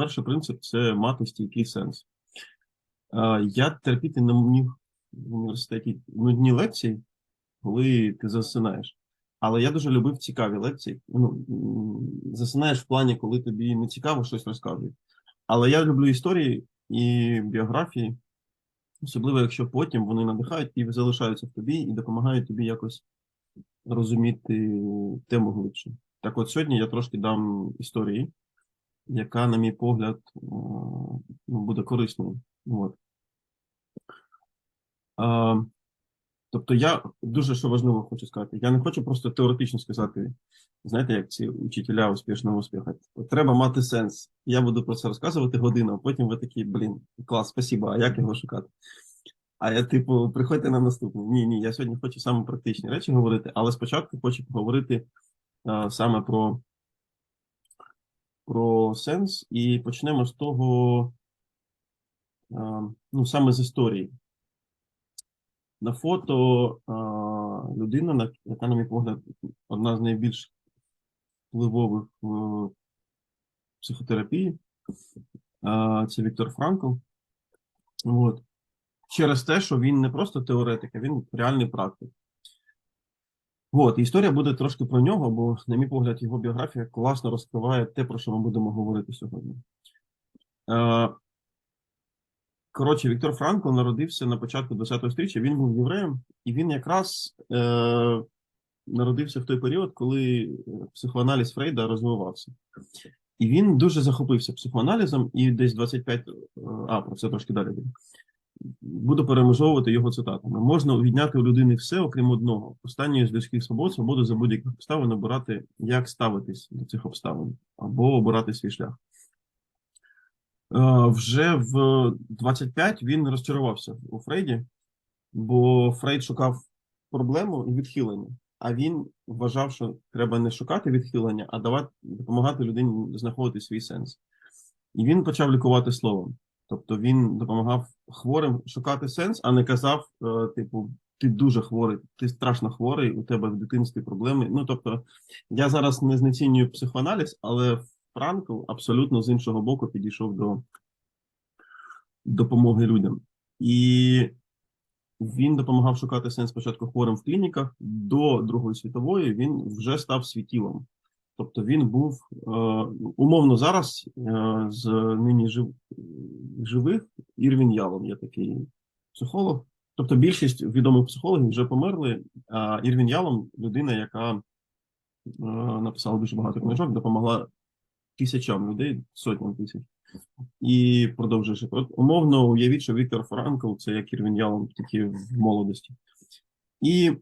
перший принцип це мати стійкий сенс. Я терпіти не міг в університеті нудні лекції, коли ти засинаєш. Але я дуже любив цікаві лекції. Ну, засинаєш в плані, коли тобі не цікаво щось розказують. Але я люблю історії і біографії, особливо якщо потім вони надихають і залишаються в тобі і допомагають тобі якось розуміти тему глибше. Так от сьогодні я трошки дам історії, яка, на мій погляд, ну, буде корисною. От. Тобто я дуже що важливо хочу сказати. Я не хочу просто теоретично сказати, знаєте, як ці учителя успішного успіху. Треба мати сенс. Я буду про це розказувати годину, а потім ви такі, блін, клас, спасибо, а як його шукати? А я, типу, приходьте на наступну. Ні, ні, я сьогодні хочу саме практичні речі говорити, але спочатку хочу поговорити а, саме про, про сенс, і почнемо з того, ну, саме з історії. На фото людина, на- яка, на мій погляд, одна з найбільш впливових в психотерапії, це Віктор Франкл. От. Через те, що він не просто теоретик, а він реальний практик. От, історія буде трошки про нього, бо, на мій погляд, його біографія класно розкриває те, про що ми будемо говорити сьогодні. Е, Коротше, Віктор Франкл народився на початку ХХ століття. Він був євреєм, і він якраз е, народився в той період, коли е, психоаналіз Фрейда розвивався. І він дуже захопився психоаналізом, і десь 25, е, а про це трошки далі буде. Буду перемежовувати його цитатами. Можна відняти у людини все, окрім одного. Останньої з людських свобод, свободу за будь-яких обставин обирати, як ставитись до цих обставин, або обирати свій шлях. Е, Вже в 25 він розчарувався у Фрейді, бо Фрейд шукав проблему і відхилення. А він вважав, що треба не шукати відхилення, а давати допомагати людині знаходити свій сенс. І він почав лікувати словом. Тобто він допомагав хворим шукати сенс, а не казав, е, типу, ти дуже хворий, ти страшно хворий, у тебе в дитинстві проблеми. Ну тобто, я зараз не знецінюю психоаналіз, але Франкл абсолютно з іншого боку підійшов до допомоги людям. І він допомагав шукати сенс спочатку хворим в клініках. До Другої світової він вже став світілом. Тобто він був е, умовно зараз е, з нині жив, живих Ірвін Ялом є такий психолог. Тобто більшість відомих психологів вже померли, а Ірвін Ялом людина, яка е, написала дуже багато книжок, допомогла тисячам людей, сотням тисяч, і продовжує жити. От, умовно, уявіть, що Віктор Франкл це як Ірвін Ялом, тільки в молодості. І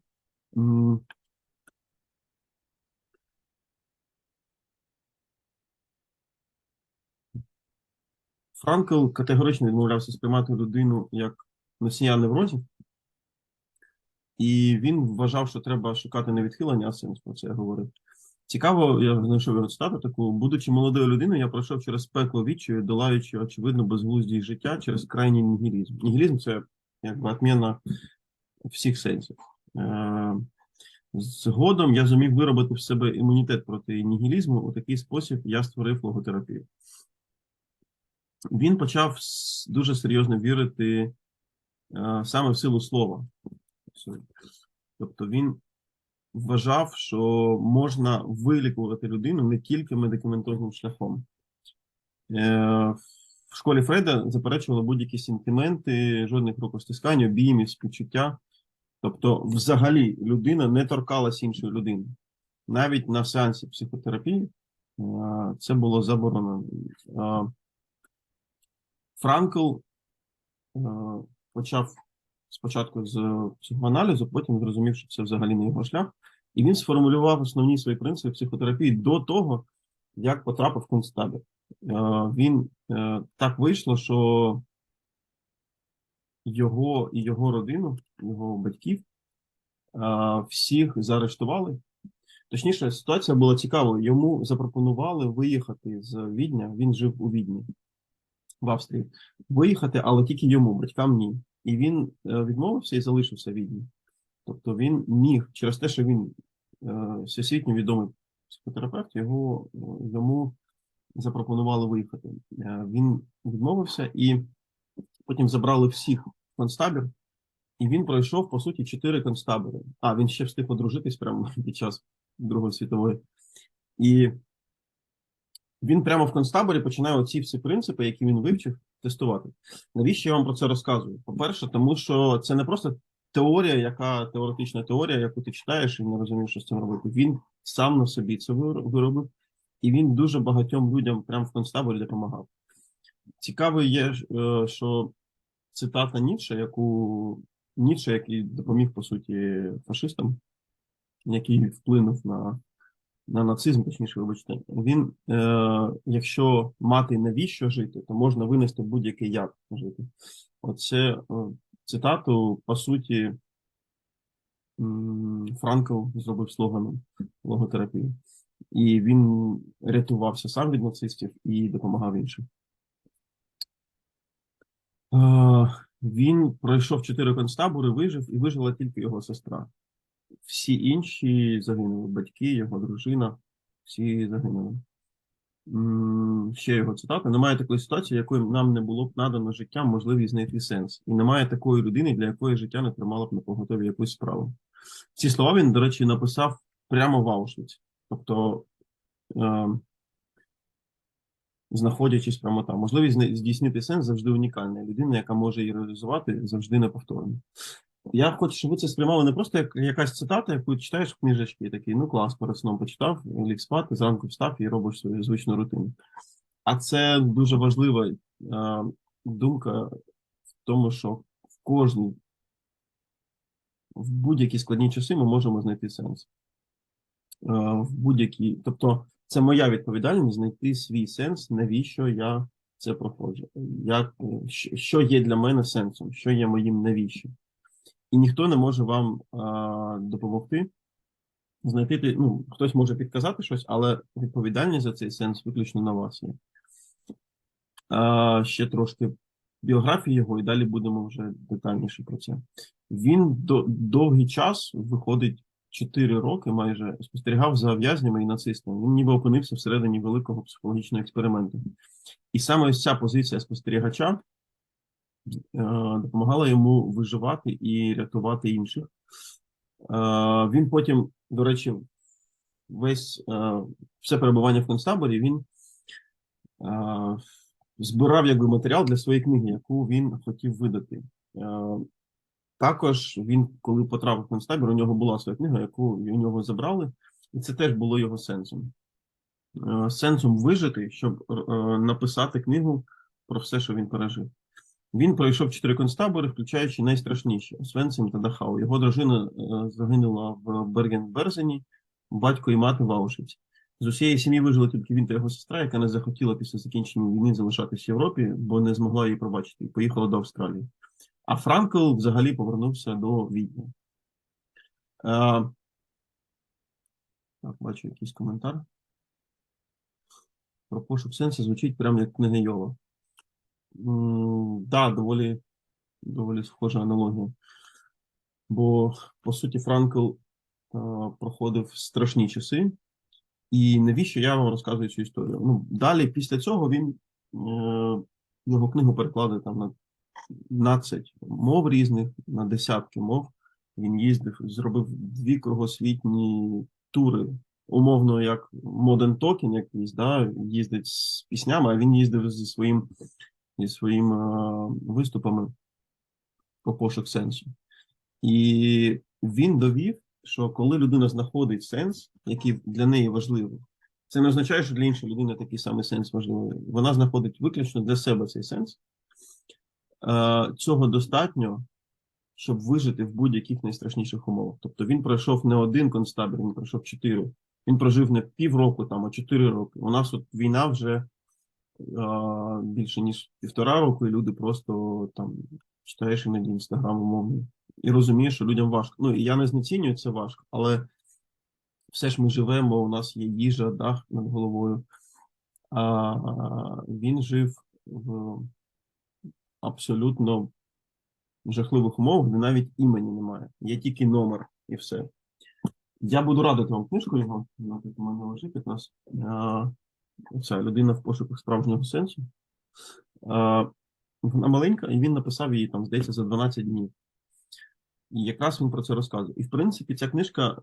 Франкл категорично відмовлявся сприймати людину як носія неврозів, і він вважав, що треба шукати не відхилення, а сенс про це я говорив. Цікаво, я знайшов його цитату таку. Будучи молодою людиною, я пройшов через пекло відчаю, долаючи, очевидно, безглуздість життя через крайній нігілізм. Нігілізм це якби отміна всіх сенсів. Е, Згодом я зумів виробити в себе імунітет проти нігілізму. У такий спосіб я створив логотерапію. Він почав дуже серйозно вірити е, саме в силу слова. Тобто він вважав, що можна вилікувати людину не тільки медикаментозним шляхом. Е, В школі Фреда заперечували будь-які сентименти, жодних рукостискань, обіймів, співчуття. Тобто, взагалі, людина не торкалась іншої людини. Навіть на сеансі психотерапії е, це було заборонено. Франкл е, почав спочатку з психоаналізу, потім зрозумів, що це взагалі не його шлях, і він сформулював основні свої принципи психотерапії до того, як потрапив в концтабір. Е, Він е, так вийшло, що його і його родину, його батьків, всіх заарештували. Точніше, ситуація була цікавою. Йому запропонували виїхати з Відня. Він жив у Відні в Австрії. Виїхати, але тільки йому, батькам ні. І він е, відмовився і залишився в Відні. Тобто він міг через те, що він е, всесвітньо відомий психотерапевт, його е, йому запропонували виїхати. Він відмовився і потім забрали всіх в концтабір, і він пройшов, по суті, чотири концтабори. А, він ще встиг одружитись прямо під час Другої світової. І він прямо в концтаборі починає оці всі принципи, які він вивчив, тестувати. Навіщо я вам про це розказую? По-перше, тому що це не просто теорія, яка теоретична теорія, яку ти читаєш і не розумієш, що з цим робити. Він сам на собі це вир- виробив, і він дуже багатьом людям прямо в концтаборі допомагав. Цікаво є, е, що цитата Ніцше, яку Ніцше, який допоміг, по суті, фашистам, який вплинув на, на нацизм, точніше, вибачте, він, е, якщо мати навіщо жити, то можна винести будь-який як жити. Оце е, цитату, по суті, Франкл зробив слоганом логотерапії. І він рятувався сам від нацистів і допомагав іншим. Е, Він пройшов чотири концтабори, вижив, і вижила тільки його сестра. Всі інші загинули. Батьки, його дружина, всі загинули. Ще його цитата. Немає такої ситуації, якої нам не було б надано життям можливість знайти сенс. І немає такої людини, для якої життя не тримало б на поготові якусь справу. Ці слова він, до речі, написав прямо в Аушвіці. Тобто, е, знаходячись прямо там. Можливість здійснити сенс завжди унікальна. Людина, яка може її реалізувати, завжди неповторна. Я хочу, щоб ви це сприймали не просто як якась цитата, яку читаєш в книжечці, і такий, ну клас, перед сном почитав, ліг спати, зранку встав і робиш свою звичну рутину. А це дуже важлива е, думка в тому, що в кожній, в будь-які складні часи ми можемо знайти сенс. Е, в будь-які, тобто, це моя відповідальність знайти свій сенс, навіщо я це проходжу. Як, е, що є для мене сенсом, що є моїм навіщо. І ніхто не може вам а, допомогти знайти, ти- ну, хтось може підказати щось, але відповідальність за цей сенс виключно на вас є. А, ще трошки біографії його, і далі будемо вже детальніше про це. Він до, довгий час, виходить 4 роки майже, спостерігав за в'язнями і нацистами. Він ніби опинився всередині великого психологічного експерименту. І саме ось ця позиція спостерігача допомагала йому виживати і рятувати інших. Е, Він потім, до речі, весь е, все перебування в концтаборі він е, збирав якби матеріал для своєї книги, яку він хотів видати. Е, Також він, коли потрапив в концтабір, у нього була своя книга, яку у нього забрали, і це теж було його сенсом. Е, Сенсом вижити, щоб е, написати книгу про все, що він пережив. Він пройшов чотири концтабори, включаючи найстрашніші Освенцим та Дахау. Його дружина е, загинула в Берген-Берзені, батько і мати в Аушвіці. З усієї сім'ї вижили тільки він та його сестра, яка не захотіла після закінчення війни залишатись в Європі, бо не змогла її пробачити, і поїхала до Австралії. А Франкл взагалі повернувся до Відня. Е, так, бачу якийсь коментар. Про пошук сенсу звучить прямо як книга Йова. Да, доволі, доволі схожа аналогія. Бо, по суті, Франкл е, проходив страшні часи. І навіщо я вам розказую цю історію? Ну, далі, після цього, він е, його книгу перекладе там на 15 мов різних, на десятки мов. Він їздив, зробив дві кругосвітні тури, умовно, як Modern Talking якийсь, да, їздить з піснями, а він їздив зі своїм, зі своїми е, виступами по пошук сенсу. І він довів, що коли людина знаходить сенс, який для неї важливий, це не означає, що для іншої людини такий самий сенс важливий. Вона знаходить виключно для себе цей сенс. Е, Цього достатньо, щоб вижити в будь-яких найстрашніших умовах. Тобто він пройшов не один концтабір, він пройшов чотири. Він прожив не півроку, а чотири роки. У нас от війна вже більше ніж півтора року, і люди просто там читаєш іноді інстаграм умовний і розумієш, що людям важко. Ну і я не знецінюю це важко, але все ж ми живемо, у нас є їжа, дах над головою. А він жив в абсолютно жахливих умовах, де навіть імені немає. Є тільки номер і все. Я буду радити вам книжку його, вона тут у мене лежить якраз. А, ця людина в пошуках справжнього сенсу. Вона маленька, і він написав її там, здається, за 12 днів. І якраз він про це розказує. І в принципі, ця книжка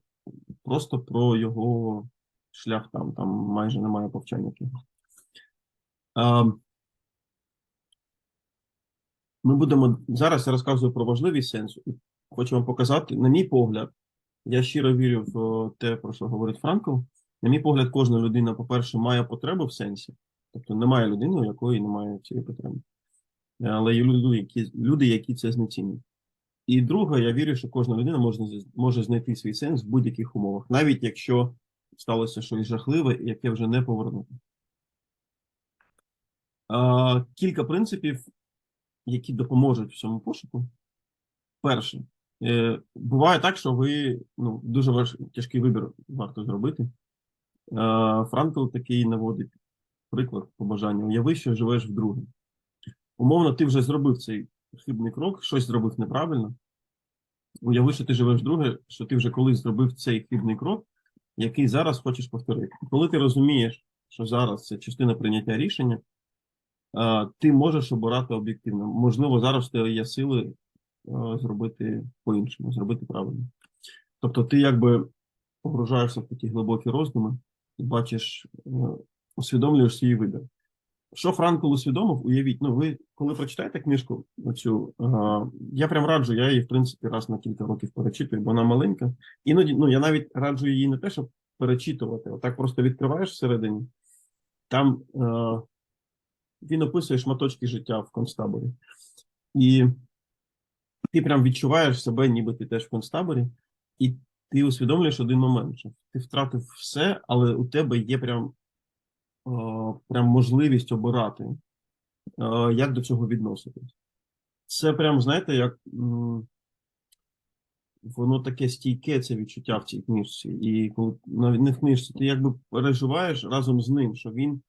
просто про його шлях там, там майже немає повчання. якогось. Ми будемо зараз я розказую про важливість сенсу. І хочу вам показати, на мій погляд, я щиро вірю в те, про що говорить Франкл. На мій погляд, кожна людина, по-перше, має потребу в сенсі. Тобто немає людини, у якої немає цієї потреби. Але є люди, які, люди, які це знецінюють. І друге, я вірю, що кожна людина може, може знайти свій сенс в будь-яких умовах, навіть якщо сталося щось жахливе, яке вже не повернути. А, кілька принципів, які допоможуть в цьому пошуку. Перше, е, буває так, що ви ну, дуже важ... тяжкий вибір варто зробити. Е, Франкл такий наводить приклад по бажанню. Уяви, що живеш вдруге. Умовно, ти вже зробив цей хибний крок, щось зробив неправильно. Уяви, що ти живеш вдруге, що ти вже колись зробив цей хибний крок, який зараз хочеш повторити. Коли ти розумієш, що зараз це частина прийняття рішення, е, ти можеш обирати об'єктивно. Можливо, зараз тебе є сили е, зробити по-іншому, зробити правильно. Тобто, ти якби погружаєшся в такі глибокі роздуми і бачиш, е, усвідомлюєш свій вибір. Що Франкл усвідомив, уявіть, ну ви коли прочитаєте книжку, оцю, е, я прям раджу, я її, в принципі, раз на кілька років перечитую, бо вона маленька. Іноді, ну я навіть раджу її не те, щоб перечитувати, отак просто відкриваєш всередині, там е, він описує шматочки життя в концтаборі. І ти прям відчуваєш себе, ніби ти теж в концтаборі, і ти усвідомлюєш один момент, що ти втратив все, але у тебе є прям е, прям можливість обирати, е, як до цього відноситись. Це прям, знаєте, як воно таке стійке, це відчуття в цій книжці. І коли в книжці, ти якби переживаєш разом з ним, що він,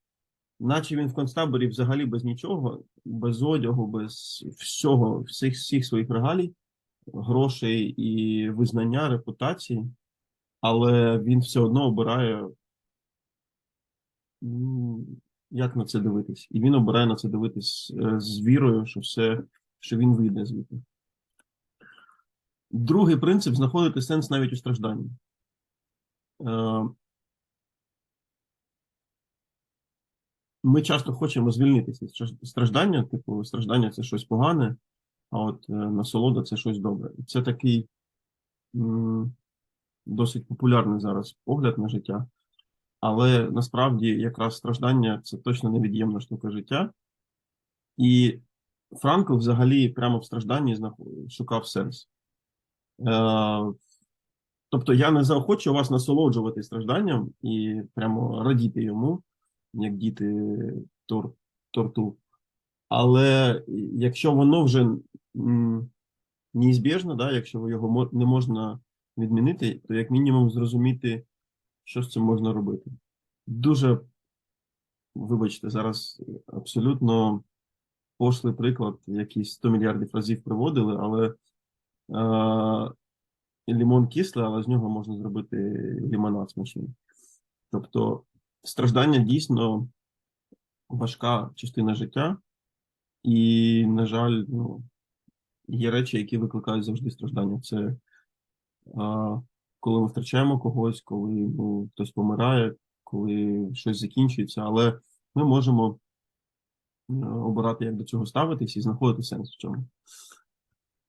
наче він в концтаборі взагалі без нічого, без одягу, без всього, всіх, всіх своїх регалій, грошей і визнання, репутації, але він все одно обирає як на це дивитись? І він обирає на це дивитись е, з вірою, що все, що він вийде звідти. Другий принцип знаходити сенс навіть у стражданні. Е, Ми часто хочемо звільнитися від страждання, типу, страждання це щось погане, а от е, насолода це щось добре. І це такий досить популярний зараз погляд на життя. Але насправді якраз страждання це точно невід'ємна штука життя. І Франкл взагалі прямо в стражданні шукав сенс. Е, тобто я не заохочу вас насолоджувати стражданням і прямо радіти йому, як діти тор, торту. Але якщо воно вже неізбіжно, да, якщо його не можна відмінити, то як мінімум зрозуміти, що з цим можна робити. Дуже, вибачте, зараз абсолютно пошлий приклад, який 100 мільярдів разів приводили, але е, лімон кислий, але з нього можна зробити лімонад смачний. Тобто страждання дійсно важка частина життя, і, на жаль, ну, є речі, які викликають завжди страждання. Це а, коли ми втрачаємо когось, коли ну, хтось помирає, коли щось закінчується, але ми можемо е, обирати, як до цього ставитись і знаходити сенс в цьому.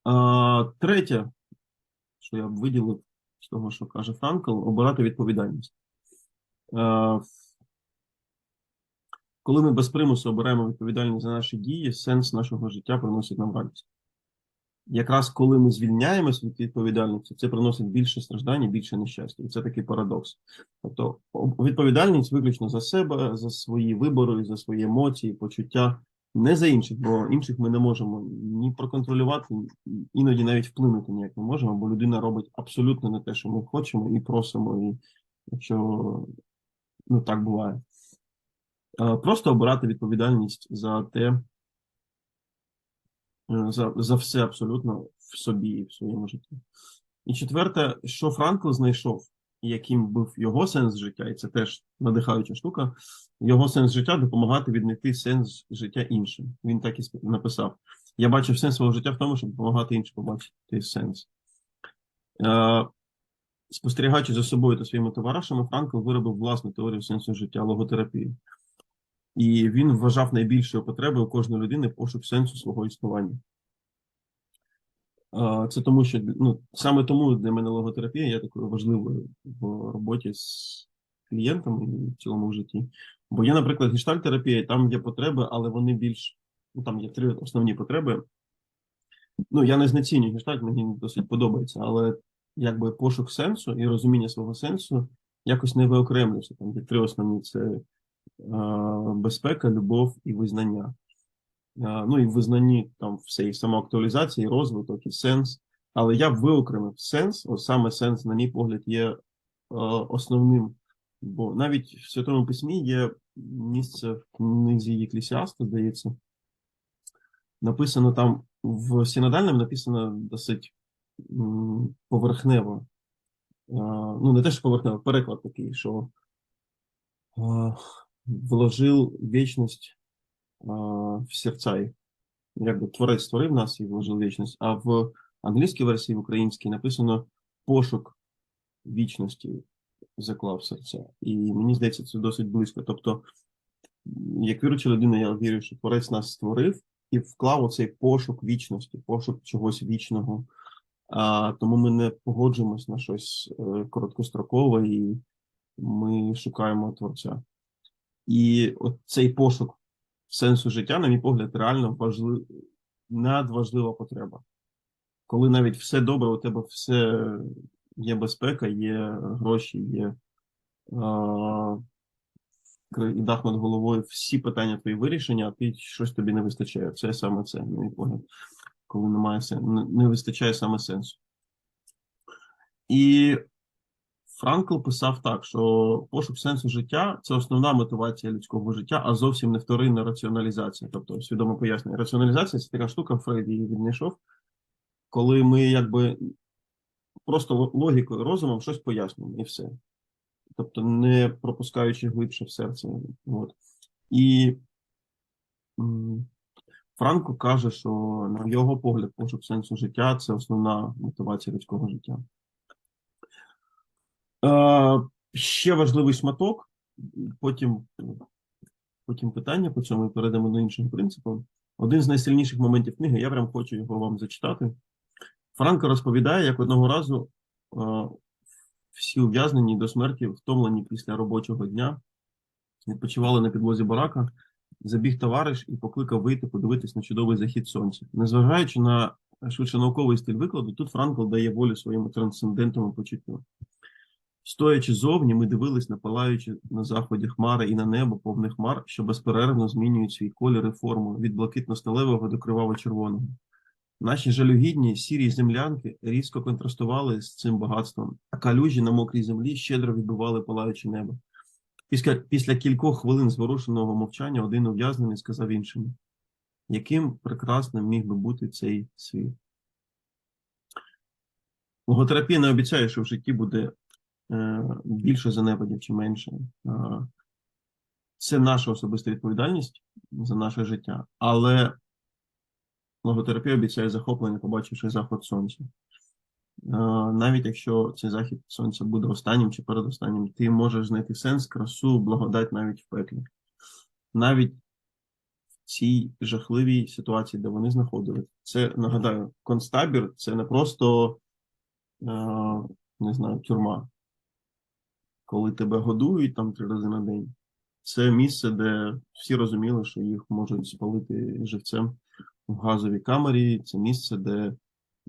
А, третє, що я б виділив з того, що каже Франкл, обирати відповідальність. Е, коли ми без примусу обираємо відповідальність за наші дії, сенс нашого життя приносить нам радість. Якраз коли ми звільняємося від відповідальності, це приносить більше страждань і більше нещастя. І це такий парадокс. Тобто відповідальність виключно за себе, за свої вибори, за свої емоції, почуття, не за інших, бо інших ми не можемо ні проконтролювати, іноді навіть вплинути ніяк не можемо, бо людина робить абсолютно не те, що ми хочемо, і просимо, і якщо ну так буває. Е, Просто обирати відповідальність за те, е, за, за все абсолютно в собі і в своєму житті. І четверте, що Франкл знайшов, яким був його сенс життя, і це теж надихаюча штука. Його сенс життя допомагати віднайти сенс життя іншим. Він так і написав. Я бачив сенс свого життя в тому, щоб допомагати іншим побачити сенс. Е, спостерігаючи за собою та своїми товаришами, Франкл виробив власну теорію сенсу життя логотерапії. І він вважав найбільшою потребою кожної людини пошук сенсу свого існування. Це тому, що ну, саме тому для мене логотерапія є такою важливою в роботі з клієнтами і в цілому в житті. Бо є, наприклад, гештальтерапія, там є потреби, але вони більш ну, там є три основні потреби. Ну, я не знецінюю гештальт, мені досить подобається, але якби пошук сенсу і розуміння свого сенсу якось не виокремлюється. Там є три основні: це безпека, любов і визнання. Ну і в визнанні там все і самоактуалізація, і розвиток, і сенс. Але я б виокремив сенс, ось саме сенс, на мій погляд, є основним. Бо навіть в Святому Письмі є місце в книзі Єклісіаста, здається. Написано там в синодальному написано досить поверхнево. Ну, не те, що поверхнево, переклад такий, що вложив вічність е, в серця їх. Якби творець створив нас і вложив вічність. А в англійській версії, в українській написано пошук вічності заклав серця. І мені здається, це досить близько. Тобто, як віруюча людина, я вірю, що творець нас створив і вклав оцей пошук вічності, пошук чогось вічного. А, тому ми не погоджуємось на щось е, короткострокове і ми шукаємо творця. І от цей пошук сенсу життя, на мій погляд, реально важлив... надважлива потреба. Коли навіть все добре, у тебе все є безпека, є гроші, є кри- і дах над головою, всі питання твої вирішені, а ти щось тобі не вистачає. Це саме це, на мій погляд, коли немає сен... не- не вистачає саме сенсу. І Франкл писав так, що пошук сенсу життя це основна мотивація людського життя, а зовсім не вторинна раціоналізація. Тобто, свідоме пояснення. Раціоналізація це така штука, Фрейд її віднайшов, коли ми якби просто ло- логікою, розумом щось пояснюємо і все. Тобто, не пропускаючи глибше в серце. От. І Франко каже, що на його погляд, пошук сенсу життя це основна мотивація людського життя. Е, ще важливий шматок, потім, потім питання по цьому і перейдемо до іншого принципу. Один з найсильніших моментів книги, я прям хочу його вам зачитати. Франко розповідає, як одного разу е, всі ув'язнені до смерті, втомлені після робочого дня, відпочивали на підлозі барака, забіг товариш і покликав вийти подивитись на чудовий захід сонця. Незважаючи на швидше науковий стиль викладу, тут Франкл дає волю своєму трансцендентному почуттю. Стоячи зовні, ми дивились на палаючі на заході хмари і на небо повне хмар, що безперервно змінюють свій колір і форму від блакитно-сталевого до криваво-червоного. Наші жалюгідні сірі землянки різко контрастували з цим багатством, а калюжі на мокрій землі щедро відбивали палаюче небо. Після, після кількох хвилин зворушеного мовчання один ув'язнений сказав іншому, яким прекрасним міг би бути цей світ. Логотерапія не обіцяє, що в житті буде більше занепадів чи менше. Е, Це наша особиста відповідальність за наше життя, але логотерапія обіцяє захоплення, побачивши заход сонця. Е, Навіть якщо цей захід сонця буде останнім чи передостаннім, ти можеш знайти сенс, красу, благодать навіть в пеклі. Навіть в цій жахливій ситуації, де вони знаходились. Це нагадаю, концтабір це не просто е, не знаю, тюрма, коли тебе годують там три рази на день. Це місце, де всі розуміли, що їх можуть спалити живцем в газовій камері. Це місце, де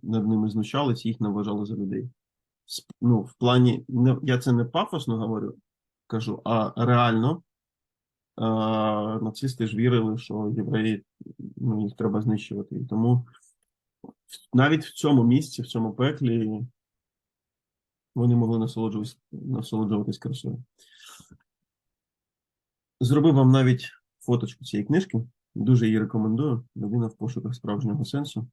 над ними знущались, їх не вважали за людей. Ну, в плані, не, я це не пафосно говорю, кажу, а реально е, нацисти ж вірили, що євреї ну, їх треба знищувати. І тому навіть в цьому місці, в цьому пеклі, вони могли насолоджуватись, насолоджуватись красою. Зробив вам навіть фоточку цієї книжки. Дуже її рекомендую. Людина в пошуках справжнього сенсу.